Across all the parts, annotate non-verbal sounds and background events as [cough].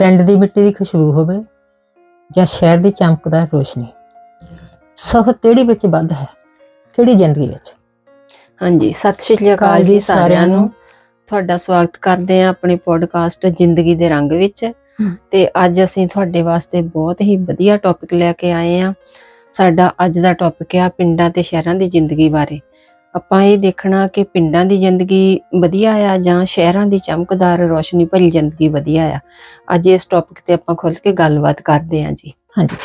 ਪਿੰਡ ਦੀ ਮਿੱਟੀ ਦੀ ਖੁਸ਼ਬੂ ਹੋਵੇ ਜਾਂ ਸ਼ਹਿਰ ਦੀ ਚਮਕਦਾਰ ਰੋਸ਼ਨੀ। ਸੁੱਖ ਕਿਹੜੀ ਵਿੱਚ ਵੱਧ ਹੈ? ਕਿਹੜੀ ਜ਼ਿੰਦਗੀ ਵਿੱਚ? ਹਾਂਜੀ ਸਤਿ ਸ਼੍ਰੀ ਅਕਾਲ ਜੀ ਸਾਰਿਆਂ ਨੂੰ। ਤੁਹਾਡਾ ਸਵਾਗਤ ਕਰਦੇ ਹਾਂ ਆਪਣੇ ਪੋਡਕਾਸਟ ਜ਼ਿੰਦਗੀ ਦੇ ਰੰਗ ਵਿੱਚ। ਤੇ ਅੱਜ ਅਸੀਂ ਤੁਹਾਡੇ ਵਾਸਤੇ ਬਹੁਤ ਹੀ ਵਧੀਆ ਟੌਪਿਕ ਲੈ ਕੇ ਆਏ ਹਾਂ। ਸਾਡਾ ਅੱਜ ਦਾ ਟੌਪਿਕ ਆ ਪਿੰਡਾਂ ਤੇ ਸ਼ਹਿਰਾਂ ਦੀ ਜ਼ਿੰਦਗੀ ਬਾਰੇ। ਆਪਾਂ ਇਹ ਦੇਖਣਾ ਕਿ ਪਿੰਡਾਂ ਦੀ ਜ਼ਿੰਦਗੀ ਵਧੀਆ ਆ ਜਾਂ ਸ਼ਹਿਰਾਂ ਦੀ ਚਮਕਦਾਰ ਰੋਸ਼ਨੀ ਭਰੀ ਜ਼ਿੰਦਗੀ ਵਧੀਆ ਆ? ਅੱਜ ਇਸ ਟੌਪਿਕ ਤੇ ਆਪਾਂ ਖੁੱਲ ਕੇ ਗੱਲਬਾਤ ਕਰਦੇ ਹਾਂ ਜੀ। ਹਾਂਜੀ।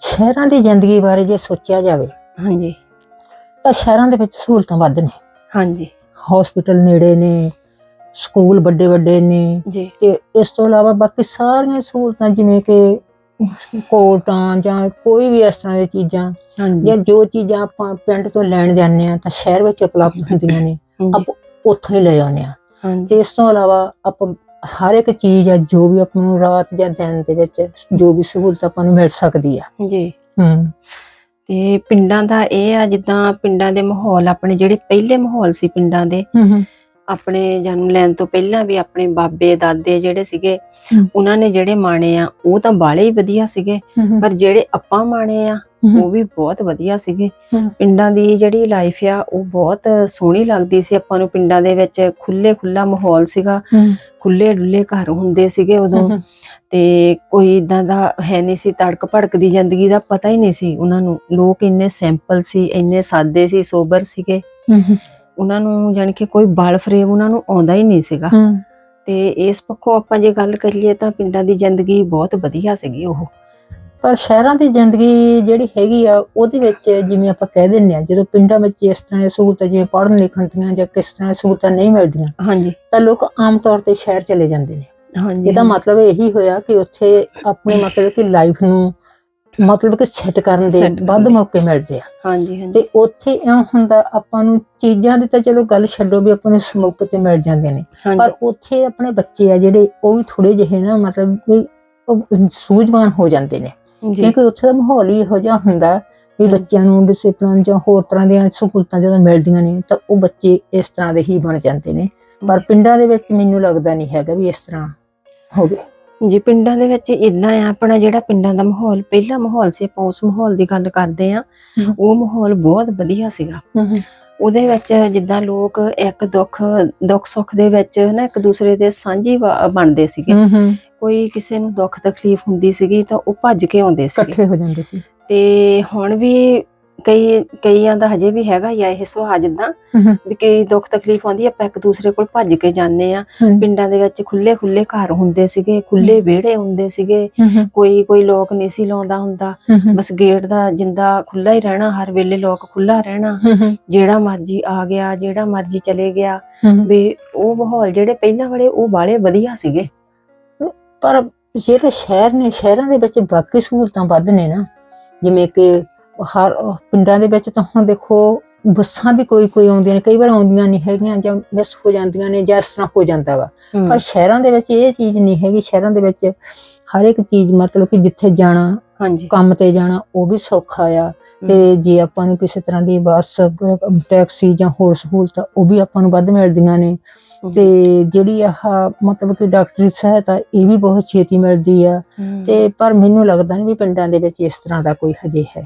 ਸ਼ਹਿਰਾਂ ਦੀ ਜ਼ਿੰਦਗੀ ਬਾਰੇ ਜੇ ਸੋਚਿਆ ਜਾਵੇ ਹਾਂਜੀ। ਤਾਂ ਸ਼ਹਿਰਾਂ ਦੇ ਵਿੱਚ ਸਹੂਲਤਾਂ ਵੱਧ ਨੇ। ਹਾਂਜੀ। ਹਸਪੀਟਲ ਨੇੜੇ ਨੇ ਸਕੂਲ ਵੱਡੇ ਵੱਡੇ ਨੇ ਜੀ। ਤੇ ਇਸ ਤੋਂ ਇਲਾਵਾ ਬਾਕੀ ਸਾਰੀਆਂ ਸਹੂਲਤਾਂ ਜਿਵੇਂ ਕਿ ਕੋਰਟਾਂ ਜਾਂ ਕੋਈ ਵੀ ਇਸ ਤਰ੍ਹਾਂ ਦੀਆਂ ਚੀਜ਼ਾਂ ਹਾਂਜੀ। ਜਾਂ ਜੋ ਚੀਜ਼ਾਂ ਆਪਾਂ ਪਿੰਡ ਤੋਂ ਲੈਣ ਜਾਂਦੇ ਆ ਤਾਂ ਸ਼ਹਿਰ ਵਿੱਚ ਉਪਲਬਧ ਹੁੰਦੀਆਂ ਨੇ ਆਪਾਂ ਉੱਥੋਂ ਹੀ ਲੈ ਆਉਂਦੇ ਆ ਤੇ ਇਸ ਤੋਂ ਇਲਾਵਾ ਆਪਾਂ ਹਰ ਇੱਕ ਚੀਜ਼ ਆ ਜੋ ਵੀ ਆਪਾਂ ਨੂੰ ਰਾਤ ਜਾਂ ਦਿਨ ਦੇ ਵਿੱਚ ਜੋ ਵੀ ਸਹੂਲਤ ਆਪਾਂ ਨੂੰ ਮਿਲ ਸਕਦੀ ਆ। ਜੀ। ਹੂੰ। ਤੇ ਪਿੰਡਾਂ ਦਾ ਇਹ ਆ ਜਿੱਦਾਂ ਪਿੰਡਾਂ ਦੇ ਮਾਹੌਲ ਆਪਣੇ ਜਿਹੜੇ ਪਹਿਲੇ ਮਾਹੌਲ ਸੀ ਪਿੰਡਾਂ ਦੇ ਹੂੰ। ਆਪਣੇ ਜਨਮ ਲੈਣ ਤੋਂ ਪਹਿਲਾਂ ਵੀ ਆਪਣੇ ਬਾਬੇ ਦਾਦੇ ਜਿਹੜੇ ਸੀਗੇ। ਉਹਨਾਂ ਨੇ ਜਿਹੜੇ ਮਾਣੇ ਆ ਉਹ ਤਾਂ ਬਾਲੇ ਹੀ ਵਧੀਆ ਸੀਗੇ। ਪਰ ਜਿਹੜੇ ਆਪਾਂ ਮਾਣੇ ਆ ਉਹ ਵੀ ਬਹੁਤ ਵਧੀਆ ਸੀਗੇ। ਪਿੰਡਾਂ ਦੀ ਜਿਹੜੀ ਲਾਈਫ ਆ ਉਹ ਬਹੁਤ ਸੋਹਣੀ ਲੱਗਦੀ ਸੀ। ਆਪਾਂ ਨੂੰ ਪਿੰਡਾਂ ਦੇ ਵਿੱਚ ਖੁੱਲੇ ਖੁੱਲਾ ਮਾਹੌਲ ਸੀਗਾ। ਖੁੱਲੇ ਡੁੱਲੇ ਘਰ ਹੁੰਦੇ ਸੀਗੇ ਉਦੋਂ। ਤੇ ਕੋਈ ਇਦਾਂ ਦਾ ਹੈ ਨਹੀਂ ਸੀ। ਤੜਕ ਭੜਕ ਦੀ ਜ਼ਿੰਦਗੀ ਦਾ ਪਤਾ ਹੀ ਨਹੀਂ ਸੀ ਉਹਨਾਂ ਨੂੰ। ਲੋਕ ਇੰਨੇ ਸਿੰਪਲ ਸੀ ਇੰਨੇ ਸਾਦੇ ਸੀ ਸੋਬਰ ਸੀਗੇ। ਉਹਨਾਂ ਨੂੰ ਜਾਣੀ ਕਿ ਕੋਈ ਬਲ ਫਰੇਮ ਉਹਨਾਂ ਨੂੰ ਆਉਂਦਾ ਹੀ ਨਹੀਂ ਸੀਗਾ। ਤੇ ਇਸ ਪੱਖੋਂ ਆਪਾਂ ਜੇ ਗੱਲ ਕਰੀਏ ਤਾਂ ਪਿੰਡਾਂ ਦੀ ਜ਼ਿੰਦਗੀ ਬਹੁਤ ਵਧੀਆ ਸੀਗੀ ਉਹ। ਪਰ ਸ਼ਹਿਰਾਂ ਦੀ ਜ਼ਿੰਦਗੀ ਜਿਹੜੀ ਹੈਗੀ ਆ ਉਹਦੇ ਵਿੱਚ ਜਿਵੇਂ ਆਪਾਂ ਕਹਿ ਦਿੰਦੇ ਆ ਜਦੋਂ ਪਿੰਡਾਂ ਵਿੱਚ ਇਸ ਤਰ੍ਹਾਂ ਦੀਆਂ ਸਹੂਲਤਾਂ ਜਿਵੇਂ ਪੜ੍ਹਨ ਲਿਖਣ ਦੀਆਂ ਜਾਂ ਕਿਸ ਤਰ੍ਹਾਂ ਦੀਆਂ ਸਹੂਲਤਾਂ ਨਹੀਂ ਮਿਲਦੀਆਂ ਹਾਂਜੀ। ਤਾਂ ਲੋਕ ਆਮ ਤੌਰ ਤੇ ਸ਼ਹਿਰ ਚਲੇ ਜਾਂਦੇ ਨੇ। ਹਾਂਜੀ ਇਹਦਾ ਮਤਲਬ ਇਹੀ ਹੋਇਆ ਕਿ ਉੱਥੇ ਆਪਣੀ [coughs] ਮਤਲਬ ਕਿ ਲਾਈਫ ਨੂੰ ਮਤਲਬ ਕਿ ਸੈੱਟ ਕਰਨ ਦੇ Set ਕਰਨ ਵੱਧ ਦੇ। ਮੌਕੇ ਮਿਲਦੇ ਆ। ਹਾਂਜੀ ਹਾਂਜੀ। ਤੇ ਉੱਥੇ ਇਉਂ ਹੁੰਦਾ ਆਪਾਂ ਨੂੰ ਚੀਜ਼ਾਂ ਦੀ ਤਾਂ ਚਲੋ ਗੱਲ ਛੱਡੋ ਵੀ ਆਪਾਂ ਨੂੰ ਸਮੁੱਕ ਤੇ ਮਿਲ ਜਾਂਦੇ ਨੇ। ਪਰ ਉੱਥੇ ਆਪਣੇ ਬੱਚੇ ਆ ਜਿਹੜੇ ਉਹ ਵੀ ਥੋੜੇ ਜਿਹੇ ਨਾ ਮਤਲਬ ਵੀ ਉਹ ਸੂਝਵਾਨ ਹੋ ਜਾਂਦੇ ਨੇ। ਜੀ। ਕਿਉਂਕਿ ਉੱਥੇ ਦਾ ਮਾਹੌਲ ਹੀ ਇਹੋ ਜਿਹਾ ਹੁੰਦਾ ਵੀ ਹਮ। ਬੱਚਿਆਂ ਨੂੰ ਡਿਸਪਲਿਨ ਜਾਂ ਹੋਰ ਤਰ੍ਹਾਂ ਦੀਆਂ ਸਹੂਲਤਾਂ ਜਦੋਂ ਮਿਲਦੀਆਂ ਨੇ ਤਾਂ ਉਹ ਬੱਚੇ ਇਸ ਤਰ੍ਹਾਂ ਦੇ ਹੀ ਬਣ ਜਾਂਦੇ ਨੇ। ਪਰ ਪਿੰਡਾਂ ਦੇ ਵਿੱਚ ਮੈਨੂੰ ਲੱਗਦਾ ਨਹੀਂ ਹੈਗਾ ਵੀ ਇਸ ਤਰ੍ਹਾਂ ਹੋਵੇ। ਜੀ ਪਿੰਡਾਂ ਦੇ ਵਿੱਚ ਇਦਾਂ ਆ ਆਪਣਾ ਜਿਹੜਾ ਪਿੰਡਾਂ ਦਾ ਮਾਹੌਲ ਪਹਿਲਾ ਮਾਹੌਲ ਸੀ ਆਪਾਂ ਉਸ ਮਾਹੌਲ ਦੀ ਗੱਲ ਕਰਦੇ ਆ। ਉਹ ਮਾਹੌਲ ਬਹੁਤ ਵਧੀਆ ਸੀਗਾ। ਉਹਦੇ ਵਿੱਚ ਜਿੱਦਾਂ ਲੋਕ ਇੱਕ ਦੁੱਖ ਦੁੱਖ ਸੁੱਖ ਦੇ ਵਿੱਚ ਨਾ ਇੱਕ ਦੂਸਰੇ ਦੇ ਸਾਂਝੀ ਬਣਦੇ ਸੀਗੇ। ਕੋਈ ਕਿਸੇ ਨੂੰ ਦੁੱਖ ਤਕਲੀਫ ਹੁੰਦੀ ਸੀਗੀ ਤਾਂ ਉਹ ਭੱਜ ਕੇ ਆਉਂਦੇ ਸੀਗੇ। ਇਕੱਠੇ ਹੋ ਜਾਂਦੇ ਸੀ। ਤੇ ਹੁਣ ਵੀ ਕਈ ਕਈਆਂ ਦਾ ਹਜੇ ਵੀ ਹੈਗਾ ਆ ਇਹ ਸੁਭਾਅ ਜਿੱਦਾਂ ਵੀ ਕਈ ਦੁੱਖ ਤਕਲੀਫ ਆਉਂਦੀ ਆਪਾਂ ਇੱਕ ਦੂਸਰੇ ਕੋਲ ਭੱਜ ਕੇ ਜਾਂਦੇ ਆ। ਪਿੰਡਾਂ ਦੇ ਵਿੱਚ ਖੁੱਲੇ ਖੁੱਲੇ ਘਰ ਹੁੰਦੇ ਸੀਗੇ ਖੁੱਲੇ ਵਿਹੜੇ ਹੁੰਦੇ ਸੀਗੇ। ਕੋਈ ਕੋਈ ਲੋਕ ਨਹੀਂ ਸੀ ਲਾਉਂਦਾ ਹੁੰਦਾ। ਬਸ ਗੇਟ ਦਾ ਜਿੰਦਾ ਖੁੱਲਾ ਹੀ ਰਹਿਣਾ ਹਰ ਵੇਲੇ ਲੋਕ ਖੁੱਲਾ ਰਹਿਣਾ। ਜਿਹੜਾ ਮਰਜ਼ੀ ਆ ਗਿਆ ਜਿਹੜਾ ਮਰਜ਼ੀ ਚਲੇ ਗਿਆ। ਵੀ ਉਹ ਮਾਹੌਲ ਜਿਹੜੇ ਪਹਿਲਾਂ ਵਾਲੇ ਉਹ ਬਾਲੇ ਵਧੀਆ ਸੀਗੇ। ਪਰ ਜਿਹੜੇ ਸ਼ਹਿਰ ਨੇ ਸ਼ਹਿਰਾਂ ਦੇ ਵਿੱਚ ਬਾਕੀ ਸਹੂਲਤਾਂ ਵੱਧ ਨੇ ਨਾ। ਜਿਵੇਂ ਕਿ ਹਰ ਪਿੰਡਾਂ ਦੇ ਵਿੱਚ ਤਾਂ ਹੁਣ ਦੇਖੋ ਬੱਸਾਂ ਵੀ ਕੋਈ ਕੋਈ ਆਉਂਦੀਆਂ ਨੇ ਕਈ ਵਾਰ ਆਉਂਦੀਆਂ ਨਹੀਂ ਹੈਗੀਆਂ ਜਾਂ ਮਿਸ ਹੋ ਜਾਂਦੀਆਂ ਨੇ ਜਾਂ ਇਸ ਤਰ੍ਹਾਂ ਹੋ ਜਾਂਦਾ ਵਾ। ਪਰ ਸ਼ਹਿਰਾਂ ਦੇ ਵਿੱਚ ਇਹ ਚੀਜ਼ ਨਹੀਂ ਹੈਗੀ ਸ਼ਹਿਰਾਂ ਦੇ ਵਿੱਚ ਹਰ ਇੱਕ ਚੀਜ਼ ਮਤਲਬ ਕਿ ਜਿੱਥੇ ਜਾਣਾ ਹਾਂਜੀ। ਕੰਮ ਤੇ ਜਾਣਾ ਉਹ ਵੀ ਸੌਖਾ ਆ। ਤੇ ਜੇ ਆਪਾਂ ਨੂੰ ਕਿਸੇ ਤਰ੍ਹਾਂ ਦੀ ਬੱਸ ਟੈਕਸੀ ਜਾਂ ਹੋਰ ਸਹੂਲਤਾਂ ਉਹ ਵੀ ਆਪਾਂ ਨੂੰ ਵੱਧ ਮਿਲਦੀਆਂ ਨੇ। ਤੇ ਜਿਹੜੀ ਆਹ ਮਤਲਬ ਕਿ ਡਾਕਟਰੀ ਸਹਾਇਤਾ ਇਹ ਵੀ ਬਹੁਤ ਛੇਤੀ ਮਿਲਦੀ ਆ। ਤੇ ਪਰ ਮੈਨੂੰ ਲੱਗਦਾ ਨਹੀਂ ਵੀ ਪਿੰਡਾਂ ਦੇ ਵਿੱਚ ਇਸ ਤਰ੍ਹਾਂ ਦਾ ਕੋਈ ਹਜੇ ਹੈ।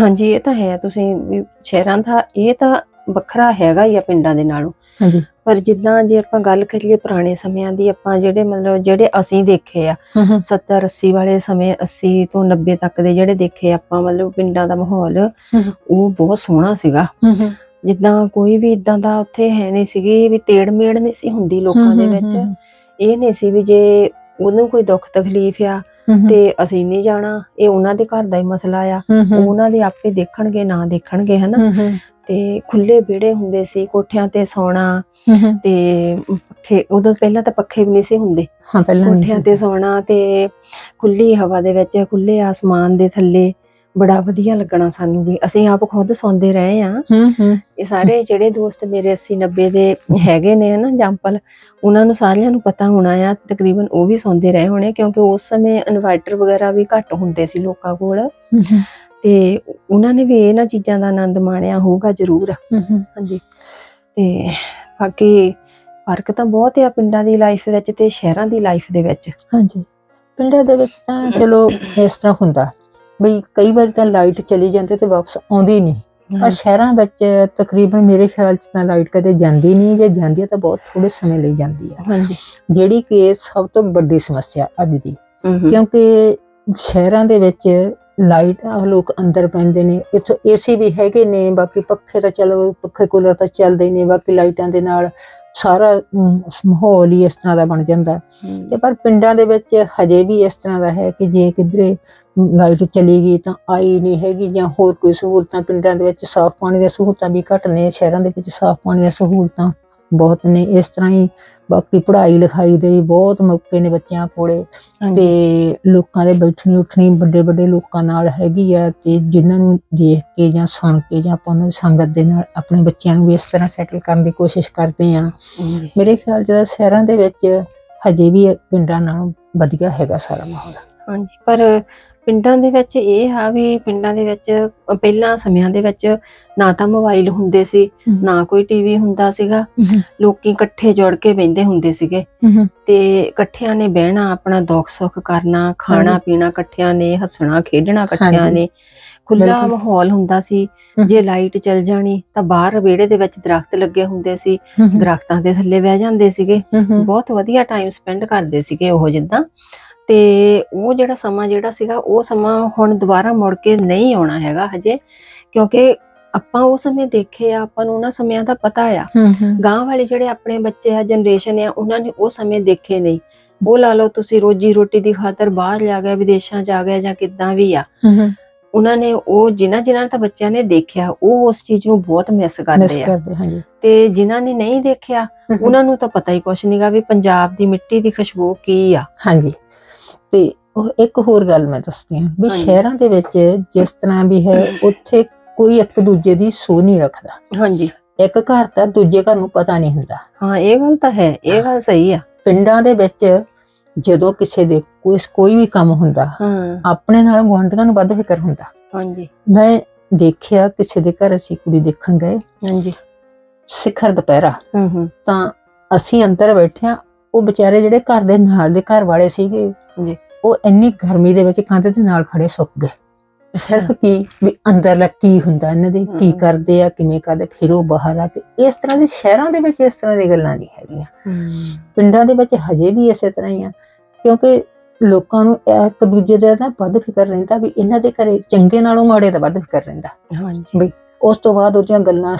ਹਾਂਜੀ ਇਹ ਤਾਂ ਹੈ ਤੁਸੀਂ ਵੀ ਸ਼ਹਿਰਾਂ ਦਾ ਇਹ ਤਾਂ ਵੱਖਰਾ ਹੈਗਾ ਹੀ ਆ ਪਿੰਡਾਂ ਦੇ ਨਾਲੋਂ। ਹਾਂਜੀ। ਪਰ ਜਿੱਦਾਂ ਜੇ ਆਪਾਂ ਗੱਲ ਕਰੀਏ ਪੁਰਾਣੇ ਸਮਿਆਂ ਦੀ ਆਪਾਂ ਜਿਹੜੇ ਮਤਲਬ ਜਿਹੜੇ ਅਸੀਂ ਦੇਖੇ ਆ 70 80 ਵਾਲੇ ਸਮੇਂ 80 ਤੋਂ 90 ਤੱਕ ਦੇ ਜਿਹੜੇ ਦੇਖੇ ਆਪਾਂ ਮਤਲਬ ਪਿੰਡਾਂ ਦਾ ਮਾਹੌਲ ਉਹ ਬਹੁਤ ਸੋਹਣਾ ਸੀਗਾ। ਜਿੱਦਾਂ ਕੋਈ ਵੀ ਇਦਾਂ ਦਾ ਉੱਥੇ ਹੈ ਨਹੀਂ ਸੀਗੀ ਵੀ ਤੇੜ ਮੇੜ ਨਹੀਂ ਸੀ ਹੁੰਦੀ ਲੋਕਾਂ ਦੇ ਵਿੱਚ। ਇਹ ਨਹੀਂ ਸੀ ਵੀ ਜੇ ਉਹਨੂੰ ਕੋਈ ਦੁੱਖ ਤਕਲੀਫ ਆ ਤੇ ਅਸੀਂ ਨਹੀਂ ਜਾਣਾ ਇਹ ਉਹਨਾਂ ਦੇ ਘਰ ਦਾ ਹੀ ਮਸਲਾ ਆ। ਉਹ ਉਹਨਾਂ ਦੇ ਆਪੇ ਦੇਖਣਗੇ ਨਾ ਦੇਖਣਗੇ ਹਨਾ? ਤੇ ਖੁੱਲੇ ਵਿਹੜੇ ਹੁੰਦੇ ਸੀ ਕੋਠਿਆਂ ਤੇ ਸੌਣਾ। ਤੇ ਪੱਖੇ ਉਦੋਂ ਪਹਿਲਾਂ ਤਾਂ ਪੱਖੇ ਵੀ ਨਹੀਂ ਸੀ ਹੁੰਦੇ। ਹਾਂ ਪਹਿਲਾਂ ਕੋਠਿਆਂ ਤੇ ਸੌਣਾ ਤੇ ਖੁੱਲੀ ਹਵਾ ਦੇ ਵਿੱਚ ਖੁੱਲੇ ਆਸਮਾਨ ਦੇ ਥੱਲੇ। ਬੜਾ ਵਧੀਆ ਲੱਗਣਾ ਸਾਨੂੰ ਵੀ। ਅਸੀਂ ਆਪ ਖੁਦ ਸੌਂਦੇ ਰਹੇ ਆ ਹੂੰ ਹੂੰ। ਇਹ ਸਾਰੇ ਜਿਹੜੇ ਦੋਸਤ ਮੇਰੇ 80 90 ਦੇ ਹੈਗੇ ਨੇ ਨਾ ਜੰਪਲ ਉਹਨਾਂ ਨੂੰ ਸਾਰਿਆਂ ਨੂੰ ਪਤਾ ਹੋਣਾ ਆ ਤਕਰੀਬਨ ਉਹ ਵੀ ਸੌਂਦੇ ਰਹੇ ਹੋਣੇ ਕਿਉਂਕਿ ਉਸ ਸਮੇਂ ਇਨਵਰਟਰ ਵਗੈਰਾ ਵੀ ਘੱਟ ਹੁੰਦੇ ਸੀ ਲੋਕਾਂ ਕੋਲ। ਤੇ ਉਹਨਾਂ ਨੇ ਵੀ ਇਹਨਾਂ ਚੀਜ਼ਾਂ ਦਾ ਆਨੰਦ ਮਾਣਿਆ ਹੋਊਗਾ ਜ਼ਰੂਰ। ਹਾਂਜੀ। ਤੇ ਬਾਕੀ ਫ਼ਰਕ ਤਾਂ ਬਹੁਤ ਆ ਪਿੰਡਾਂ ਦੀ ਲਾਈਫ ਵਿੱਚ ਤੇ ਸ਼ਹਿਰਾਂ ਦੀ ਲਾਈਫ ਦੇ ਵਿੱਚ। ਹਾਂਜੀ। ਪਿੰਡਾਂ ਦੇ ਵਿੱਚ ਤਾਂ ਚਲੋ ਇਸ ਤਰ੍ਹਾਂ ਹੁੰਦਾ। ਬਈ ਕਈ ਵਾਰ ਤਾਂ ਲਾਈਟ ਚਲੀ ਜਾਂਦੀ ਤੇ ਵਾਪਸ ਆਉਂਦੀ ਨਹੀਂ। ਪਰ ਸ਼ਹਿਰਾਂ ਵਿੱਚ ਤਕਰੀਬਨ ਮੇਰੇ ਖਿਆਲ ਚ ਤਾਂ ਲਾਈਟ ਕਦੇ ਜਾਂਦੀ ਨਹੀਂ ਜੇ ਜਾਂਦੀ ਹੈ ਤਾਂ ਬਹੁਤ ਥੋੜੇ ਸਮੇਂ ਲਈ ਜਾਂਦੀ ਹੈ ਹਾਂਜੀ। ਜਿਹੜੀ ਕਿ ਸਭ ਤੋਂ ਵੱਡੀ ਸਮੱਸਿਆ ਅੱਜ ਦੀ। ਕਿਉਂਕਿ ਸ਼ਹਿਰਾਂ ਦੇ ਵਿੱਚ ਲਾਈਟ ਲੋਕ ਅੰਦਰ ਪੈਂਦੇ ਨੇ ਇੱਥੋਂ ਏਸੀ ਵੀ ਹੈਗੇ ਨੇ ਬਾਕੀ ਪੱਖੇ ਤਾਂ ਚਲੋ ਪੱਖੇ ਕੂਲਰ ਤਾਂ ਚੱਲਦੇ ਨੇ ਬਾਕੀ ਲਾਈਟਾਂ ਦੇ ਨਾਲ ਸਾਰਾ ਮਾਹੌਲ ਹੀ ਇਸ ਤਰ੍ਹਾਂ ਦਾ ਬਣ ਜਾਂਦਾ ਤੇ ਪਰ ਪਿੰਡਾਂ ਦੇ ਵਿੱਚ ਹਜੇ ਵੀ ਇਸ ਤਰ੍ਹਾਂ ਦਾ ਹੈ ਕਿ ਜੇ ਕਿਧਰੇ ਲਾਈਟ ਚਲੀ ਗਈ ਤਾਂ ਆਈ ਨਹੀਂ ਹੈਗੀ ਜਾਂ ਹੋਰ ਕੋਈ ਸਹੂਲਤਾਂ ਪਿੰਡਾਂ ਦੇ ਵਿੱਚ ਸਾਫ਼ ਪਾਣੀ ਦੀਆਂ ਸਹੂਲਤਾਂ ਵੀ ਘੱਟ ਨੇ ਸ਼ਹਿਰਾਂ ਦੇ ਵਿੱਚ ਸਾਫ਼ ਪਾਣੀ ਦੀਆਂ ਸਹੂਲਤਾਂ ਬਹੁਤ ਨੇ ਇਸ ਤਰ੍ਹਾਂ ਹੀ ਬਾਕੀ ਪੜ੍ਹਾਈ ਲਿਖਾਈ ਦੇ ਵੀ ਬਹੁਤ ਮੌਕੇ ਨੇ ਬੱਚਿਆਂ ਕੋਲੇ। ਤੇ ਲੋਕਾਂ ਦੇ ਬੈਠਣੀ ਉੱਠਣੀ ਵੱਡੇ ਵੱਡੇ ਲੋਕਾਂ ਨਾਲ ਹੈਗੀ ਆ ਤੇ ਜਿਨ੍ਹਾਂ ਨੂੰ ਦੇਖ ਕੇ ਜਾਂ ਸੁਣ ਕੇ ਜਾਂ ਆਪਾਂ ਉਹਨਾਂ ਦੀ ਸੰਗਤ ਦੇ ਨਾਲ ਆਪਣੇ ਬੱਚਿਆਂ ਨੂੰ ਵੀ ਇਸ ਤਰ੍ਹਾਂ ਸੈਟਲ ਕਰਨ ਦੀ ਕੋਸ਼ਿਸ਼ ਕਰਦੇ ਆ। ਮੇਰੇ ਖਿਆਲ ਚ ਸ਼ਹਿਰਾਂ ਦੇ ਵਿੱਚ ਹਜੇ ਵੀ ਪਿੰਡਾਂ ਨਾਲੋਂ ਵਧੀਆ ਹੈਗਾ ਸਾਰਾ ਮਾਹੌਲ ਹਾਂਜੀ ਪਰ ਪਿੰਡਾਂ ਦੇ ਵਿੱਚ ਇਹ ਆ ਵੀ ਪਿੰਡਾਂ ਦੇ ਵਿੱਚ ਪਹਿਲਾਂ ਸਮਿਆਂ ਦੇ ਵਿੱਚ ਨਾ ਤਾਂ ਮੋਬਾਈਲ ਹੁੰਦੇ ਸੀ ਨਾ ਕੋਈ ਟੀਵੀ ਹੁੰਦਾ ਸੀਗਾ। ਲੋਕੀ ਇਕੱਠੇ ਜੁੜ ਕੇ ਬਹਿੰਦੇ ਹੁੰਦੇ ਸੀਗੇ। ਤੇ ਇਕੱਠਿਆਂ ਨੇ ਬਹਿਣਾ ਆਪਣਾ ਦੁੱਖ ਸੁੱਖ ਕਰਨਾ ਖਾਣਾ। ਪੀਣਾ ਇਕੱਠਿਆਂ ਨੇ ਹੱਸਣਾ ਖੇਡਣਾ ਇਕੱਠਿਆਂ। ਨੇ। ਖੁੱਲਾ। ਮਾਹੌਲ ਹੁੰਦਾ ਸੀ। ਜੇ ਲਾਈਟ ਚਲ ਜਾਣੀ ਤਾਂ ਬਾਹਰ ਵਿਹੜੇ ਦੇ ਵਿੱਚ ਦਰਖਤ ਲੱਗੇ ਹੁੰਦੇ ਸੀ। ਦਰਖਤਾਂ ਦੇ ਥੱਲੇ ਬਹਿ ਜਾਂਦੇ ਸੀਗੇ। ਬਹੁਤ ਵਧੀਆ ਟਾਈਮ ਸਪੈਂਡ ਕਰਦੇ ਸੀਗੇ ਉਹ ਜਿੱਦਾਂ। ਤੇ ਉਹ ਜਿਹੜਾ ਸਮਾਂ ਜਿਹੜਾ ਸੀਗਾ ਉਹ ਸਮਾਂ ਹੁਣ ਦੁਬਾਰਾ ਮੁੜ ਕੇ ਨਹੀਂ ਆਉਣਾ ਹੈਗਾ ਹਜੇ ਕਿਉਂਕਿ ਆਪਾਂ ਉਹ ਸਮੇਂ ਦੇਖੇ ਆ ਆਪਾਂ ਨੂੰ ਉਹਨਾਂ ਸਮਿਆਂ ਦਾ ਪਤਾ ਆ। ਗਾਂ ਵਾਲੇ ਜਿਹੜੇ ਆਪਣੇ ਬੱਚੇ ਆ ਜਨਰੇਸ਼ਨ ਆ ਉਹਨਾਂ ਨੇ ਉਹ ਸਮੇਂ ਦੇਖੇ ਨਹੀਂ। ਉਹ ਲਾ ਲਓ ਤੁਸੀਂ ਰੋਜੀ ਰੋਟੀ ਦੀ ਖਾਤਰ ਬਾਹਰ ਜਾ ਗਏ ਵਿਦੇਸ਼ਾਂ ਜਾ ਗਏ ਜਾਂ ਕਿੱਦਾਂ ਵੀ ਆ। ਉਹਨਾਂ ਨੇ ਉਹ ਜਿਨ੍ਹਾਂ ਜਿਨ੍ਹਾਂ ਤਾਂ ਬੱਚਿਆਂ ਨੇ ਦੇਖਿਆ ਉਹ ਉਸ ਚੀਜ਼ ਨੂੰ ਬਹੁਤ ਮਿਸ ਕਰਦੇ ਆ। ਤੇ ਜਿਨ੍ਹਾਂ ਨੇ ਨਹੀਂ ਦੇਖਿਆ ਉਹਨਾਂ ਨੂੰ ਤਾਂ ਪਤਾ ਹੀ ਕੁਛ ਨਹੀਂਗਾ ਵੀ ਪੰਜਾਬ ਦੀ ਮਿੱਟੀ ਦੀ ਖੁਸ਼ਬੂ ਕੀ ਆ। ਹਾਂਜੀ। ਤੇ ਉਹ ਇੱਕ ਹੋਰ ਗੱਲ ਮੈਂ ਦੱਸਦੀ ਹਾਂ ਵੀ ਹਾਂਜੀ। ਸ਼ਹਿਰਾਂ ਦੇ ਵਿੱਚ ਜਿਸ ਤਰ੍ਹਾਂ ਵੀ ਹੈ ਉੱਥੇ ਕੋਈ ਇੱਕ ਦੂਜੇ ਦੀ ਸੋ ਨਹੀਂ ਰੱਖਦਾ। ਹਾਂਜੀ। ਇੱਕ ਘਰ ਤਾਂ ਦੂਜੇ ਘਰ ਨੂੰ ਪਤਾ ਨਹੀਂ ਹੁੰਦਾ। ਹਾਂ ਇਹ ਗੱਲ ਤਾਂ ਹੈ ਇਹ ਗੱਲ ਸਹੀ ਆ। ਪਿੰਡਾਂ ਦੇ ਵਿੱਚ ਜਦੋਂ ਕਿਸੇ ਦੇ ਕੋਈ ਕੋਈ ਵੀ ਕੰਮ ਹੁੰਦਾ ਹਾਂ। ਆਪਣੇ ਨਾਲ ਗੁਆਂਢੀਆਂ ਨੂੰ ਵੱਧ ਫਿਕਰ ਹੁੰਦਾ। ਹਾਂਜੀ। ਮੈਂ ਦੇਖਿਆ ਕਿਸੇ ਦੇ ਘਰ ਅਸੀਂ ਕੁੜੀ ਦੇਖਣ ਗਏ। ਹਾਂਜੀ। ਸਿਖਰ ਦੁਪਹਿਰਾ। ਹੂੰ ਹੂੰ। ਤਾਂ ਅਸੀਂ ਅੰਦਰ ਬੈਠੇ ਆ ਉਹ ਵਿਚਾਰੇ ਜਿਹੜੇ ਘਰ ਦੇ ਨਾਲ ਦੇ ਘਰ ਵਾਲੇ ਸੀਗੇ ਜੀ। ਉਹ ਇੰਨੀ ਗਰਮੀ ਦੇ ਵਿੱਚ ਕੰਧ ਦੇ ਨਾਲ ਖੜੇ ਸੁੱਕ ਗਏ। ਸਿਰਫ ਕੀ ਵੀ ਅੰਦਰਲਾ ਕੀ ਹੁੰਦਾ ਇਹਨਾਂ ਦੇ ਕੀ। ਕਰਦੇ ਆ ਕਿਵੇਂ ਕਰਦੇ ਫਿਰ ਉਹ ਬਾਹਰ ਆ ਕੇ ਇਸ ਤਰ੍ਹਾਂ ਦੇ ਸ਼ਹਿਰਾਂ ਦੇ ਵਿੱਚ ਇਸ ਤਰ੍ਹਾਂ ਦੀ ਗੱਲਾਂ ਨਹੀਂ ਹੈਗੀਆਂ। ਪਿੰਡਾਂ ਦੇ ਵਿੱਚ ਹਜੇ ਵੀ ਇਸੇ ਤਰ੍ਹਾਂ ਹੀ ਆ ਕਿਉਂਕਿ ਲੋਕਾਂ ਨੂੰ ਇੱਕ ਦੂਜੇ ਦਾ ਨਾ ਵੱਧ ਫਿਕਰ ਰਹਿੰਦਾ ਵੀ ਇਹਨਾਂ ਦੇ ਘਰੇ ਚੰਗੇ ਨਾਲੋਂ ਮਾੜੇ ਦਾ ਵੱਧ ਫਿਕਰ ਰਹਿੰਦਾ। ਹਾਂਜੀ। ਉਸ ਤੋਂ ਬਾਅਦ ਉਹਦੀਆਂ ਗੱਲਾਂ